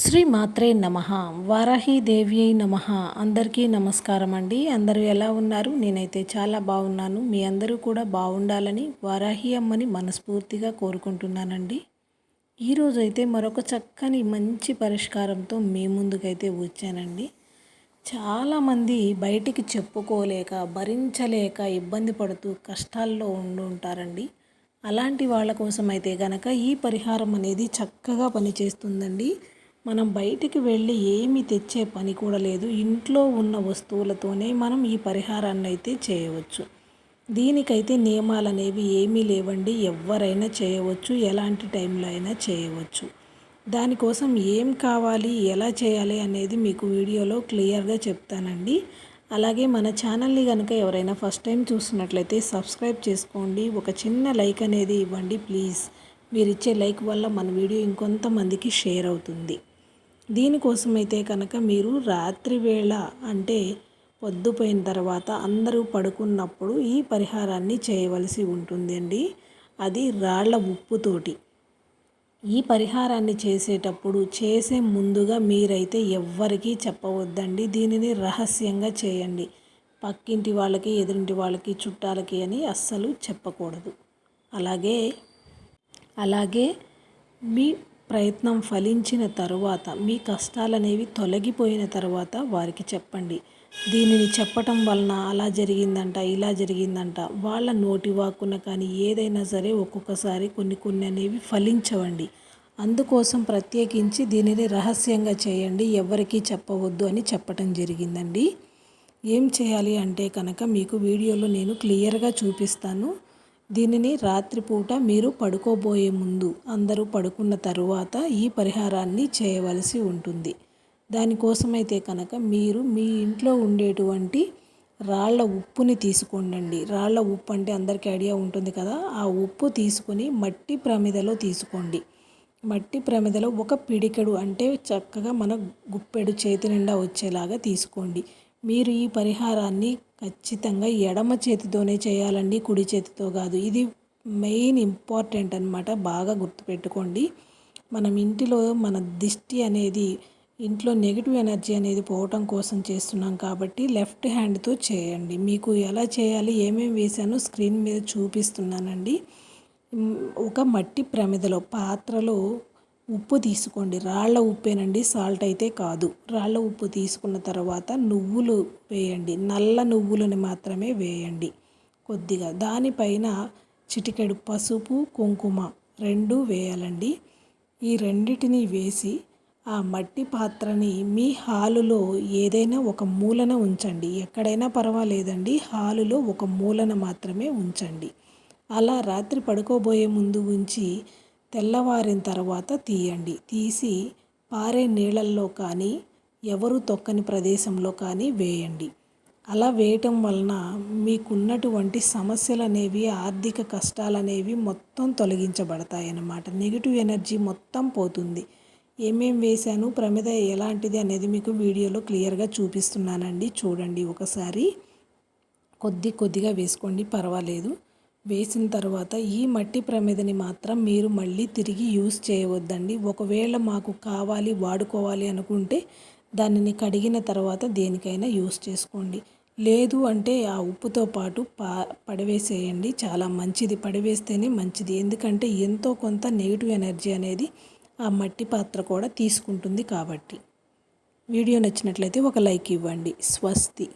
శ్రీ మాత్రే నమ. వారాహీదేవి అయి నమ. అందరికీ నమస్కారం అండి. అందరూ ఎలా ఉన్నారు? నేనైతే చాలా బాగున్నాను. మీ అందరూ కూడా బాగుండాలని వారాహి అమ్మని మనస్ఫూర్తిగా కోరుకుంటున్నానండి. ఈరోజైతే మరొక చక్కని మంచి పరిష్కారంతో మీ ముందుకైతే వచ్చానండి. చాలామంది బయటికి చెప్పుకోలేక భరించలేక ఇబ్బంది పడుతూ కష్టాల్లో ఉండి ఉంటారండి. అలాంటి వాళ్ళ కోసం అయితే గనక ఈ పరిహారం అనేది చక్కగా పనిచేస్తుందండి. మనం బయటికి వెళ్ళి ఏమి తెచ్చే పని కూడా లేదు. ఇంట్లో ఉన్న వస్తువులతోనే మనం ఈ పరిహారాన్ని అయితే చేయవచ్చు. దీనికైతే నియమాలు అనేవి ఏమీ లేవండి. ఎవరైనా చేయవచ్చు. ఎలాంటి టైంలో అయినా చేయవచ్చు. దానికోసం ఏం కావాలి? ఎలా చేయాలి? అనేది మీకు వీడియోలో క్లియర్గా చెప్తానండి. అలాగే మన ఛానల్ని కనుక ఎవరైనా ఫస్ట్ టైం చూస్తున్నట్లయితే సబ్స్క్రైబ్ చేసుకోండి. ఒక చిన్న లైక్ అనేది ఇవ్వండి ప్లీజ్. మీరు ఇచ్చే లైక్ వల్ల మన వీడియో ఇంకొంతమందికి షేర్ అవుతుంది. దీనికోసమైతే కనుక మీరు రాత్రి వేళ అంటే పొద్దుపోయిన తర్వాత అందరూ పడుకున్నప్పుడు ఈ పరిహారాన్ని చేయవలసి ఉంటుందండి. అది రాళ్ళ ఉప్పుతోటి. ఈ పరిహారాన్ని చేసేటప్పుడు చేసే ముందుగా మీరైతే ఎవ్వరికీ చెప్పవద్దండి. దీనిని రహస్యంగా చేయండి. పక్కింటి వాళ్ళకి ఎదురింటి వాళ్ళకి చుట్టాలకి అని అస్సలు చెప్పకూడదు. అలాగే అలాగే మీ ప్రయత్నం ఫలించిన తరువాత మీ కష్టాలనేవి తొలగిపోయిన తర్వాత వారికి చెప్పండి. దీనిని చెప్పటం వలన అలా జరిగిందంట ఇలా జరిగిందంట. వాళ్ళ నోటి వాక్కున కానీ ఏదైనా సరే ఒక్కొక్కసారి కొన్ని కొన్ని అనేవి ఫలించవండి. అందుకోసం ప్రత్యేకించి దీనిని రహస్యంగా చేయండి ఎవరికీ చెప్పవద్దు అని చెప్పటం జరిగిందండి. ఏం చేయాలి అంటే కనుక మీకు వీడియోలో నేను క్లియర్గా చూపిస్తాను. దీనిని రాత్రిపూట మీరు పడుకోబోయే ముందు అందరూ పడుకున్న తరువాత ఈ పరిహారాన్ని చేయవలసి ఉంటుంది. దానికోసమైతే కనుక మీరు మీ ఇంట్లో ఉండేటువంటి రాళ్ళ ఉప్పుని తీసుకోండి రాళ్ళ ఉప్పు అంటే అందరికీ ఐడియా ఉంటుంది కదా ఆ ఉప్పు తీసుకొని మట్టి ప్రమిదలో తీసుకోండి. మట్టి ప్రమిదలో ఒక పిడికెడు అంటే చక్కగా మన గుప్పెడు చేతి నిండా వచ్చేలాగా తీసుకోండి. మీరు ఈ పరిహారాన్ని ఖచ్చితంగా ఎడమ చేతితోనే చేయాలండి కుడి చేతితో కాదు. ఇది మెయిన్ ఇంపార్టెంట్ అనమాట బాగా గుర్తుపెట్టుకోండి. మనం ఇంటిలో మన దిష్టి అనేది ఇంట్లో నెగిటివ్ ఎనర్జీ అనేది పోవటం కోసం చేస్తున్నాం కాబట్టి లెఫ్ట్ హ్యాండ్తో చేయండి. మీకు ఎలా చేయాలి ఏమేమి వేసానో స్క్రీన్ మీద చూపిస్తున్నానండి. ఒక మట్టి ప్రమిదలో పాత్రలో ఉప్పు తీసుకోండి. రాళ్ళ ఉప్పేనండి సాల్ట్ అయితే కాదు. రాళ్ళ ఉప్పు తీసుకున్న తర్వాత నువ్వులు వేయండి. నల్ల నువ్వులని మాత్రమే వేయండి కొద్దిగా. దానిపైన చిటికెడు పసుపు కుంకుమ రెండు వేయాలండి. ఈ రెండిటిని వేసి ఆ మట్టి పాత్రని మీ హాలులో ఏదైనా ఒక మూలన ఉంచండి. ఎక్కడైనా పర్వాలేదండి. హాలులో ఒక మూలన మాత్రమే ఉంచండి. అలా రాత్రి పడుకోబోయే ముందు ఉంచి తెల్లవారిన తర్వాత తీయండి. తీసి పారే నీళ్ళల్లో కానీ ఎవరు తొక్కని ప్రదేశంలో కానీ వేయండి. అలా వేయటం వలన మీకున్నటువంటి సమస్యలు అనేవి ఆర్థిక కష్టాలు అనేవి మొత్తం తొలగించబడతాయి అన్నమాట నెగిటివ్ ఎనర్జీ మొత్తం పోతుంది. ఏమేం వేశాను ప్రమిద ఎలాంటిది అనేది మీకు వీడియోలో క్లియర్గా చూపిస్తున్నానండి. చూడండి ఒకసారి కొద్ది కొద్దిగా వేసుకోండి పర్వాలేదు. వేసిన తర్వాత ఈ మట్టి ప్రమిదని మాత్రం మీరు మళ్ళీ తిరిగి యూస్ చేయవద్దండి. ఒకవేళ మాకు కావాలి వాడుకోవాలి అనుకుంటే దానిని కడిగిన తర్వాత దేనికైనా యూస్ చేసుకోండి. లేదు అంటే ఆ ఉప్పుతో పాటు పా పడవేసేయండి. చాలా మంచిది. పడవేస్తేనే మంచిది. ఎందుకంటే ఎంతో కొంత నెగిటివ్ ఎనర్జీ అనేది ఆ మట్టి పాత్ర కూడా తీసుకుంటుంది కాబట్టి. వీడియో నచ్చినట్లయితే ఒక లైక్ ఇవ్వండి. స్వస్తి.